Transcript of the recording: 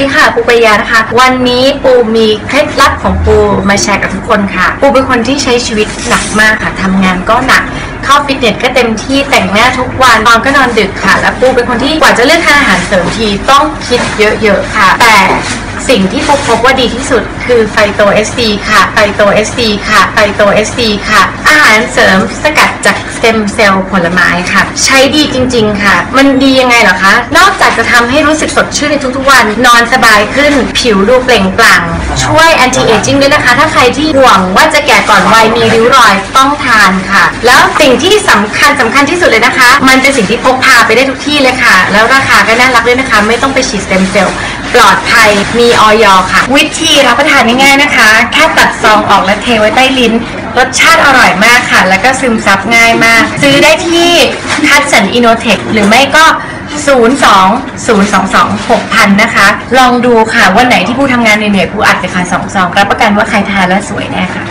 ดีค่ะปูปรายานะคะ วันนี้ปูมีเคล็ดลับของปูมาแชร์กับทุกคนค่ะ ปูเป็นคนที่ใช้ชีวิตหนักมากค่ะทำงานก็หนักเข้าฟิตเนสก็เต็มที่แต่งหน้าทุกวันนอนก็นอนดึกค่ะ แล้วปูเป็นคนที่กว่าจะเลือกทานอาหารเสริมทีต้องคิดเยอะๆค่ะ แต่สิ่งที่ปูพบว่าดีที่สุดคือไฟโตเอสดีค่ะไฟโตเอสดีค่ะไฟโตเอสดีค่ะ อาหารเสริมสกัดจากสเต็มเซลล์ผลไม้ค่ะ ใช้ดีจริง ๆ ค่ะ มันดียังไงเหรอคะ นอกจากจะทำให้รู้สึกสดชื่นในทุกๆวัน นอนสบายขึ้น ผิวดูเปล่งปลั่ง ช่วย anti aging ด้วยนะคะ ถ้าใครที่ห่วงว่าจะแก่ก่อนวัยมีริ้วรอยต้องทานค่ะ แล้วสิ่งที่สำคัญสำคัญที่สุดเลยนะคะ มันเป็นสิ่งที่พกพาไปได้ทุกที่เลยค่ะ แล้วราคาก็น่ารักด้วยนะคะ ไม่ต้องไปฉีดสเต็มเซลล์ปลอดภัยมีออยค่ะ วิธีรับประทานง่ายๆนะคะ แค่ตัดซองออกและเทไว้ใต้ลิ้น รสชาติอร่อยมากค่ะ แล้วก็ซึมซับง่ายมาก ซื้อได้ที่คัตสันอินโนเทคหรือไม่ก็ 02 022 6000 นะคะ ลองดูค่ะ วันไหนที่ผู้ทำงานเหนื่อยๆผู้อัดเลยค่ะสองซองรับประกันว่าใครทานแล้วสวยแน่ค่ะ